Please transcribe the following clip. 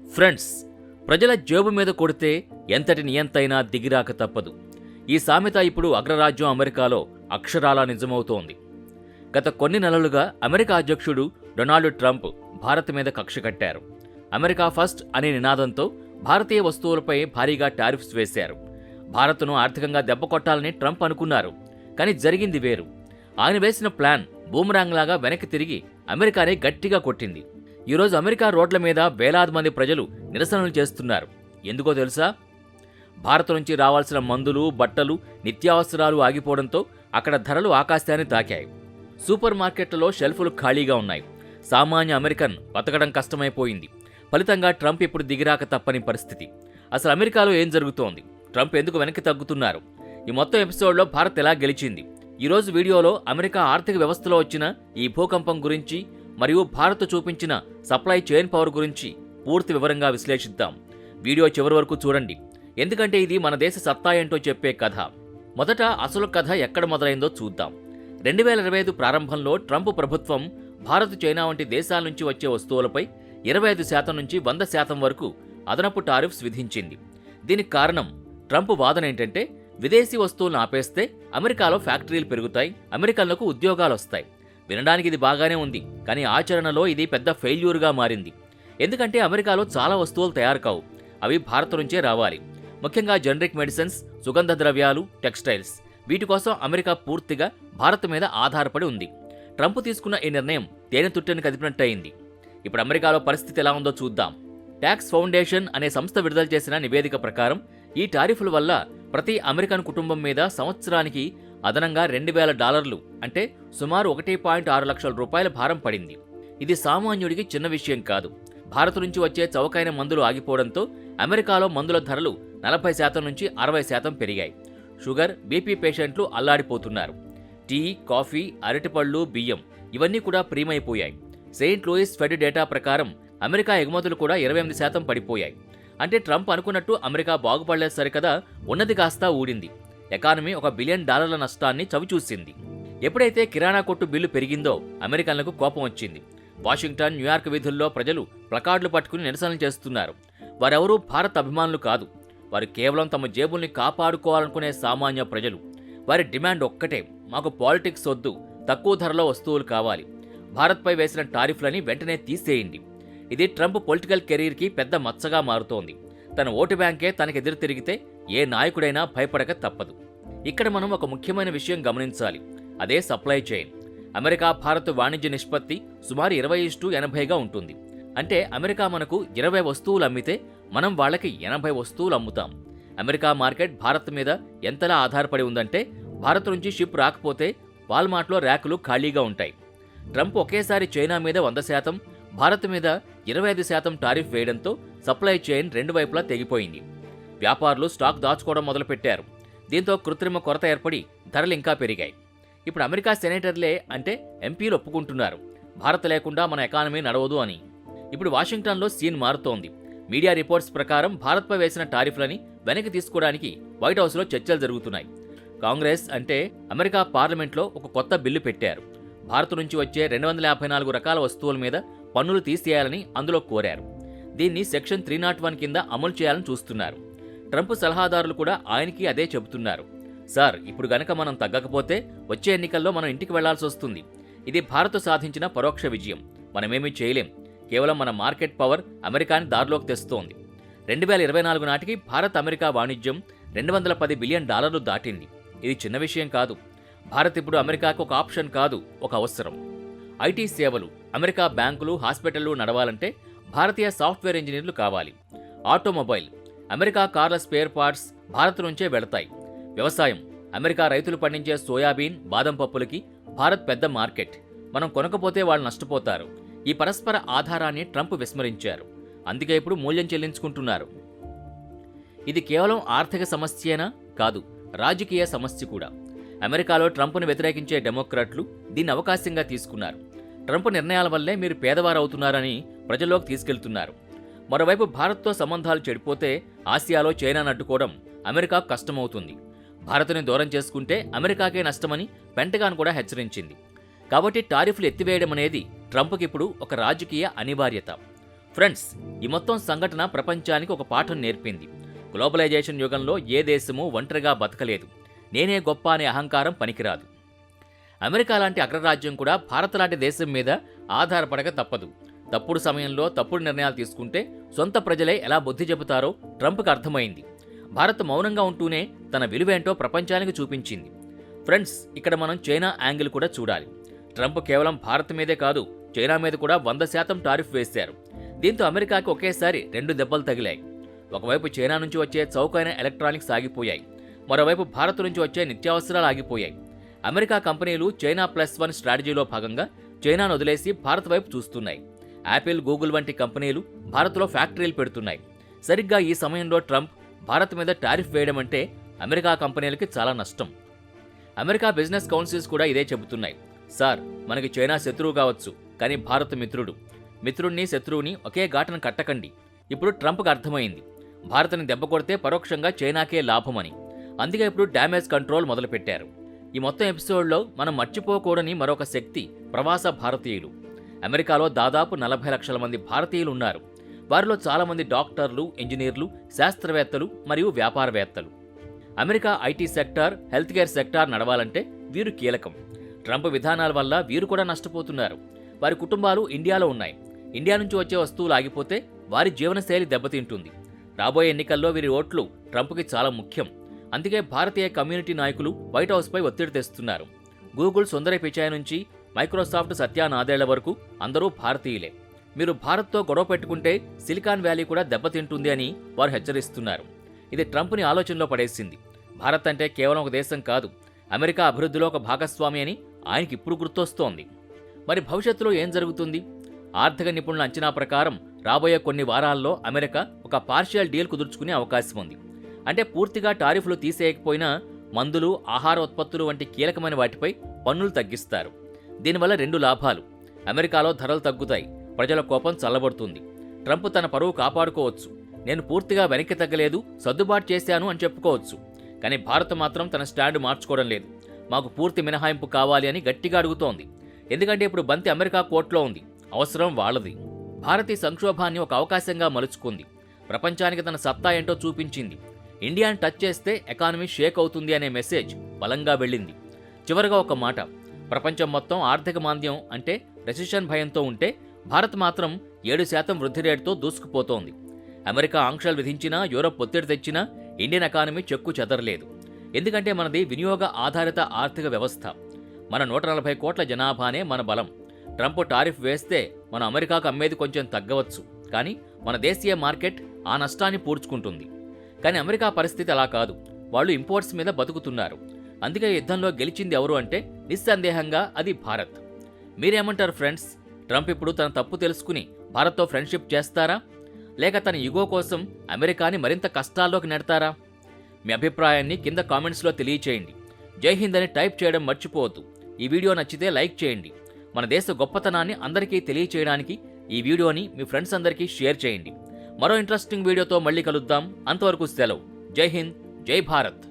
Friends ప్రజల జేబు మీద కొడితే ఎంతటి నియంతైనా దిగిరాక తప్పదు. ఈ సామెత ఇప్పుడు అగ్రరాజ్యం అమెరికాలో అక్షరాలా నిజమవుతోంది. గత కొన్ని నెలలుగా అమెరికా అధ్యక్షుడు డొనాల్డ్ ట్రంప్ భారత్ మీద కక్ష కట్టారు. అమెరికా ఫస్ట్ అనే నినాదంతో భారతీయ వస్తువులపై భారీగా టారిఫ్స్ వేశారు. భారత్ను ఆర్థికంగా దెబ్బ కొట్టాలని ట్రంప్ అనుకున్నారు కానీ జరిగింది వేరు. ఆయన వేసిన ప్లాన్ బూమరాంగ్ లాగా వెనక్కి తిరిగి అమెరికానే గట్టిగా కొట్టింది. ఈరోజు అమెరికా రోడ్ల మీద వేలాది మంది ప్రజలు నిరసనలు చేస్తున్నారు. ఎందుకో తెలుసా? భారత్ నుంచి రావాల్సిన మందులు బట్టలు నిత్యావసరాలు ఆగిపోవడంతో అక్కడ ధరలు ఆకాశాన్ని తాకాయి. సూపర్ మార్కెట్లలో షెల్ఫ్లు ఖాళీగా ఉన్నాయి. సామాన్య అమెరికన్ బతకడం కష్టమైపోయింది. ఫలితంగా ట్రంప్ ఇప్పుడు దిగిరాక తప్పని పరిస్థితి. అసలు అమెరికాలో ఏం జరుగుతోంది? ట్రంప్ ఎందుకు వెనక్కి తగ్గుతున్నారు? ఈ మొత్తం ఎపిసోడ్లో భారత్ ఎలా గెలిచింది? ఈరోజు వీడియోలో అమెరికా ఆర్థిక వ్యవస్థలో వచ్చిన ఈ భూకంపం గురించి మరియు భారత్ చూపించిన సప్లై చైన్ పవర్ గురించి పూర్తి వివరంగా విశ్లేషిద్దాం. వీడియో చివరి వరకు చూడండి. ఎందుకంటే ఇది మన దేశ సత్తా ఏంటో చెప్పే కథ. మొదట అసలు కథ ఎక్కడ మొదలైందో చూద్దాం. రెండు వేల ఇరవై ఐదు ప్రారంభంలో ట్రంప్ ప్రభుత్వం భారత్ చైనా వంటి దేశాల నుంచి వచ్చే వస్తువులపై ఇరవై ఐదు శాతం నుంచి వంద శాతం వరకు అదనపు టారిఫ్స్ విధించింది. దీనికి కారణం ట్రంప్ వాదన ఏంటంటే విదేశీ వస్తువులను ఆపేస్తే అమెరికాలో ఫ్యాక్టరీలు పెరుగుతాయి అమెరికన్లకు ఉద్యోగాలు వస్తాయి. వినడానికి ఇది బాగానే ఉంది కానీ ఆచరణలో ఇది పెద్ద ఫెయిల్యూర్గా మారింది. ఎందుకంటే అమెరికాలో చాలా వస్తువులు తయారు కావు అవి భారత్ నుంచే రావాలి. ముఖ్యంగా జనరిక్ మెడిసిన్స్ సుగంధ ద్రవ్యాలు టెక్స్టైల్స్. వీటి కోసం అమెరికా పూర్తిగా భారత్ మీద ఆధారపడి ఉంది. ట్రంప్ తీసుకున్న ఈ నిర్ణయం తేనె తుట్టెను కదిపినట్టయింది. ఇప్పుడు అమెరికాలో పరిస్థితి ఎలా ఉందో చూద్దాం. ట్యాక్స్ ఫౌండేషన్ అనే సంస్థ విడుదల చేసిన నివేదిక ప్రకారం ఈ టారిఫ్ల వల్ల ప్రతి అమెరికన్ కుటుంబం మీద సంవత్సరానికి అదనంగా రెండు వేల డాలర్లు అంటే సుమారు ఒకటి పాయింట్ ఆరు లక్షల రూపాయల భారం పడింది. ఇది సామాన్యుడికి చిన్న విషయం కాదు. భారత్ నుంచి వచ్చే చౌకైన మందులు ఆగిపోవడంతో అమెరికాలో మందుల ధరలు నలభై శాతం నుంచి అరవై శాతం పెరిగాయి. షుగర్ బీపీ పేషెంట్లు అల్లాడిపోతున్నారు. టీ కాఫీ అరటిపళ్ళు బియ్యం ఇవన్నీ కూడా ప్రీమైపోయాయి. సెయింట్ లూయిస్ ఫెడ్ డేటా ప్రకారం అమెరికా ఎగుమతులు కూడా ఇరవై ఎనిమిది శాతం పడిపోయాయి. అంటే ట్రంప్ అనుకున్నట్టు అమెరికా బాగుపడలేదు సరికదా ఉన్నది కాస్త ఊడింది. ఎకానమీ ఒక బిలియన్ డాలర్ల నష్టాన్ని చవిచూసింది. ఎప్పుడైతే కిరాణా కొట్టు బిల్లు పెరిగిందో అమెరికన్లకు కోపం వచ్చింది. వాషింగ్టన్ న్యూయార్క్ వీధుల్లో ప్రజలు ప్లకార్డులు పట్టుకుని నిరసనలు చేస్తున్నారు. వారెవరూ భారత్ అభిమానులు కాదు. వారు కేవలం తమ జేబుల్ని కాపాడుకోవాలనుకునే సామాన్య ప్రజలు. వారి డిమాండ్ ఒక్కటే మాకు పాలిటిక్స్ వద్దు తక్కువ ధరలో వస్తువులు కావాలి. భారత్పై వేసిన టారిఫ్లని వెంటనే తీసేయండి. ఇది ట్రంప్ పొలిటికల్ కెరీర్కి పెద్ద మచ్చగా మారుతోంది. తన ఓటు బ్యాంకే తనకెదురు తిరిగితే ఏ నాయకుడైనా భయపడక తప్పదు. ఇక్కడ మనం ఒక ముఖ్యమైన విషయం గమనించాలి. అదే సప్లై చైన్. అమెరికా భారత్ వాణిజ్య నిష్పత్తి సుమారు ఇరవై ఇస్టు ఎనభైగా ఉంటుంది. అంటే అమెరికా మనకు ఇరవై వస్తువులు అమ్మితే మనం వాళ్ళకి ఎనభై వస్తువులు అమ్ముతాం. అమెరికా మార్కెట్ భారత్ మీద ఎంతలా ఆధారపడి ఉందంటే భారత్ నుంచి షిప్ రాకపోతే వాల్మార్ట్లో ర్యాకులు ఖాళీగా ఉంటాయి. ట్రంప్ ఒకేసారి చైనా మీద వంద శాతం భారత్ మీద ఇరవై ఐదు శాతం టారిఫ్ వేయడంతో సప్లై చైన్ రెండు వైపులా తెగిపోయింది. వ్యాపారులు స్టాక్ దాచుకోవడం మొదలుపెట్టారు. దీంతో కృత్రిమ కొరత ఏర్పడి ధరలు ఇంకా పెరిగాయి. ఇప్పుడు అమెరికా సెనేటర్లే అంటే ఎంపీలు ఒప్పుకుంటున్నారు. భారత్ లేకుండా మన ఎకానమీ నడవదు అని. ఇప్పుడు వాషింగ్టన్లో సీన్ మారుతోంది. మీడియా రిపోర్ట్స్ ప్రకారం భారత్పై వేసిన టారిఫ్లని వెనక్కి తీసుకోవడానికి వైట్ హౌస్లో చర్చలు జరుగుతున్నాయి. కాంగ్రెస్ అంటే అమెరికా పార్లమెంట్లో ఒక కొత్త బిల్లు పెట్టారు. భారత్ నుంచి వచ్చే రెండు వందల యాభై నాలుగు రకాల వస్తువుల మీద పన్నులు తీసేయాలని అందులో కోరారు. దీన్ని సెక్షన్ త్రీ నాట్ వన్ కింద అమలు చేయాలని చూస్తున్నారు. ట్రంప్ సలహాదారులు కూడా ఆయనకి అదే చెబుతున్నారు. సార్ ఇప్పుడు గనక మనం తగ్గకపోతే వచ్చే ఎన్నికల్లో మనం ఇంటికి వెళ్ళాల్సి వస్తుంది. ఇది భారత్ సాధించిన పరోక్ష విజయం. మనమేమీ చేయలేం. కేవలం మన మార్కెట్ పవర్ అమెరికాని దారిలోకి తెస్తోంది. రెండు వేల ఇరవై నాలుగు నాటికి భారత్ అమెరికా వాణిజ్యం రెండు వందల పది బిలియన్ డాలర్లు దాటింది. ఇది చిన్న విషయం కాదు. భారత్ ఇప్పుడు అమెరికాకు ఒక ఆప్షన్ కాదు ఒక అవసరం. ఐటీ సేవలు అమెరికా బ్యాంకులు హాస్పిటళ్ళు నడవాలంటే భారతీయ సాఫ్ట్వేర్ ఇంజనీర్లు కావాలి. ఆటోమొబైల్ అమెరికా కార్ల స్పేర్ పార్ట్స్ భారత్ నుంచే వెళతాయి. వ్యవసాయం. అమెరికా రైతులు పండించే సోయాబీన్ బాదం పప్పులకి భారత్ పెద్ద మార్కెట్. మనం కొనకపోతే వాళ్ళు నష్టపోతారు. ఈ పరస్పర ఆధారాన్ని ట్రంప్ విస్మరించారు. అందుకే ఇప్పుడు మూల్యం చెల్లించుకుంటున్నారు. ఇది కేవలం ఆర్థిక సమస్యేనా? కాదు. రాజకీయ సమస్య కూడా. అమెరికాలో ట్రంప్ను వ్యతిరేకించే డెమోక్రాట్లు దీన్ని అవకాశంగా తీసుకున్నారు. ట్రంప్ నిర్ణయాల వల్లే మీరు పేదవారు అవుతున్నారని ప్రజల్లోకి తీసుకెళ్తున్నారు. మరోవైపు భారత్తో సంబంధాలు చెడిపోతే ఆసియాలో చైనాను అడ్డుకోవడం అమెరికా కష్టమవుతుంది. భారత్ని దూరం చేసుకుంటే అమెరికాకే నష్టమని పెంటగాన్ కూడా హెచ్చరించింది. కాబట్టి టారిఫ్లు ఎత్తివేయడం అనేది ట్రంప్కి ఇప్పుడు ఒక రాజకీయ అనివార్యత. ఫ్రెండ్స్ ఈ మొత్తం సంఘటన ప్రపంచానికి ఒక పాఠం నేర్పింది. గ్లోబలైజేషన్ యుగంలో ఏ దేశము ఒంటరిగా బతకలేదు. నేనే గొప్ప అనే అహంకారం పనికిరాదు. అమెరికా లాంటి అగ్రరాజ్యం కూడా భారత్ లాంటి దేశం మీద ఆధారపడక తప్పదు. తప్పుడు సమయంలో తప్పుడు నిర్ణయాలు తీసుకుంటే సొంత ప్రజలే ఎలా బుద్ధి చెబుతారో ట్రంప్కి అర్థమైంది. భారత్ మౌనంగా ఉంటూనే తన విలువేంటో ప్రపంచానికి చూపించింది. ఫ్రెండ్స్ ఇక్కడ మనం చైనా యాంగిల్ కూడా చూడాలి. ట్రంప్ కేవలం భారత్ మీదే కాదు చైనా మీద కూడా వంద శాతం టారిఫ్ వేశారు. దీంతో అమెరికాకి ఒకేసారి రెండు దెబ్బలు తగిలాయి. ఒకవైపు చైనా నుంచి వచ్చే చౌకైన ఎలక్ట్రానిక్స్ ఆగిపోయాయి. మరోవైపు భారత్ నుంచి వచ్చే నిత్యావసరాలు ఆగిపోయాయి. అమెరికా కంపెనీలు చైనా ప్లస్ వన్ స్ట్రాటజీలో భాగంగా చైనాను వదిలేసి భారత్ వైపు చూస్తున్నాయి. యాపిల్ గూగుల్ వంటి కంపెనీలు భారత్లో ఫ్యాక్టరీలు పెడుతున్నాయి. సరిగ్గా ఈ సమయంలో ట్రంప్ భారత్ మీద టారిఫ్ వేయడం అంటే అమెరికా కంపెనీలకి చాలా నష్టం. అమెరికా బిజినెస్ కౌన్సిల్స్ కూడా ఇదే చెబుతున్నాయి. సార్ మనకి చైనా శత్రువు కావచ్చు కానీ భారత్ మిత్రుడు. మిత్రుణ్ణి శత్రువుని ఒకే ఘాటన కట్టకండి. ఇప్పుడు ట్రంప్కి అర్థమైంది. భారత్ని దెబ్బ కొడితే పరోక్షంగా చైనాకే లాభమని. అందుకే ఇప్పుడు డ్యామేజ్ కంట్రోల్ మొదలుపెట్టారు. ఈ మొత్తం ఎపిసోడ్లో మనం మర్చిపోకూడని మరొక శక్తి ప్రవాస భారతీయులు. అమెరికాలో దాదాపు నలభై లక్షల మంది భారతీయులు ఉన్నారు వారిలో చాలామంది డాక్టర్లు ఇంజనీర్లు శాస్త్రవేత్తలు మరియు వ్యాపారవేత్తలు. America IT sector health care sector నడవాలంటే వీరు కీలకం. ట్రంప్ విధానాల వల్ల వీరు కూడా నష్టపోతున్నారు. వారి కుటుంబాలు ఇండియాలో ఉన్నాయి. ఇండియా నుంచి వచ్చే వస్తువులు ఆగిపోతే వారి జీవనశైలి దెబ్బతింటుంది. రాబోయే ఎన్నికల్లో వీరి ఓట్లు ట్రంప్కి చాలా ముఖ్యం. అందుకే భారతీయ కమ్యూనిటీ నాయకులు వైట్ హౌస్పై ఒత్తిడి తెస్తున్నారు. గూగుల్ సుందర పిచాయ్ నుంచి మైక్రోసాఫ్ట్ సత్యా నాదేళ్ళ వరకు అందరూ భారతీయులే. మీరు భారత్తో గొడవ పెట్టుకుంటే సిలికాన్ వ్యాలీ కూడా దెబ్బతింటుంది అని వారు హెచ్చరిస్తున్నారు. ఇది ట్రంప్ని ఆలోచనలో పడేసింది. భారత్ అంటే కేవలం ఒక దేశం కాదు అమెరికా అభివృద్ధిలో ఒక భాగస్వామి అని ఆయనకి ఇప్పుడు గుర్తొస్తోంది. మరి భవిష్యత్తులో ఏం జరుగుతుంది? ఆర్థిక నిపుణుల అంచనా ప్రకారం రాబోయే కొన్ని వారాల్లో అమెరికా ఒక పార్షియల్ డీల్ కుదుర్చుకునే అవకాశం ఉంది. అంటే పూర్తిగా టారిఫ్లు తీసేయకపోయినా మందులు ఆహార ఉత్పత్తులు వంటి కీలకమైన వాటిపై పన్నులు తగ్గిస్తారు. దీనివల్ల రెండు లాభాలు. అమెరికాలో ధరలు తగ్గుతాయి. ప్రజల కోపం చల్లబడుతుంది. ట్రంప్ తన పరువు కాపాడుకోవచ్చు. నేను పూర్తిగా వెనక్కి తగ్గలేదు సర్దుబాటు చేశాను అని చెప్పుకోవచ్చు. కానీ భారత్ మాత్రం తన స్టాండ్ మార్చుకోవడం లేదు. మాకు పూర్తి మినహాయింపు కావాలి అని గట్టిగా అడుగుతోంది. ఎందుకంటే ఇప్పుడు బంతి అమెరికా కోర్టులో ఉంది. అవసరం వాళ్ళది. భారతీయ సంక్షోభాన్ని ఒక అవకాశంగా మలుచుకుంది. ప్రపంచానికి తన సత్తా ఏంటో చూపించింది. ఇండియాను టచ్ చేస్తే ఎకానమీ షేక్ అవుతుంది అనే మెసేజ్ బలంగా వెళ్ళింది. చివరగా ఒక మాట. ప్రపంచం మొత్తం ఆర్థిక మాంద్యం అంటే రెసిషన్ భయంతో ఉంటే భారత్ మాత్రం ఏడు శాతం వృద్ధి రేటుతో దూసుకుపోతోంది. అమెరికా ఆంక్షలు విధించినా యూరప్ ఒత్తిడి తెచ్చినా ఇండియన్ ఎకానమీ చెక్కు చెదరలేదు. ఎందుకంటే మనది వినియోగ ఆధారిత ఆర్థిక వ్యవస్థ. మన నూట నలభై కోట్ల జనాభానే మన బలం. ట్రంప్ టారిఫ్ వేస్తే మన అమెరికాకు అమ్మేది కొంచెం తగ్గవచ్చు. కానీ మన దేశీయ మార్కెట్ ఆ నష్టాన్ని పూడ్చుకుంటుంది. కానీ అమెరికా పరిస్థితి అలా కాదు. వాళ్ళు ఇంపోర్ట్స్ మీద బతుకుతున్నారు. అందుకే యుద్ధంలో గెలిచింది ఎవరు అంటే నిస్సందేహంగా అది భారత్. మీరేమంటారు ఫ్రెండ్స్? ట్రంప్ ఇప్పుడు తన తప్పు తెలుసుకుని భారత్తో ఫ్రెండ్షిప్ చేస్తారా? లేక తన యుగో కోసం అమెరికాని మరింత కష్టాల్లోకి నెడతారా? మీ అభిప్రాయాన్ని కింద కామెంట్స్లో తెలియచేయండి. జై హింద్ అని టైప్ చేయడం మర్చిపోవద్దు. ఈ వీడియో నచ్చితే లైక్ చేయండి. మన దేశ గొప్పతనాన్ని అందరికీ తెలియచేయడానికి ఈ వీడియోని మీ ఫ్రెండ్స్ అందరికీ షేర్ చేయండి. మరో ఇంట్రెస్టింగ్ వీడియోతో మళ్ళీ కలుద్దాం. అంతవరకు సెలవు. జై హింద్ జై భారత్.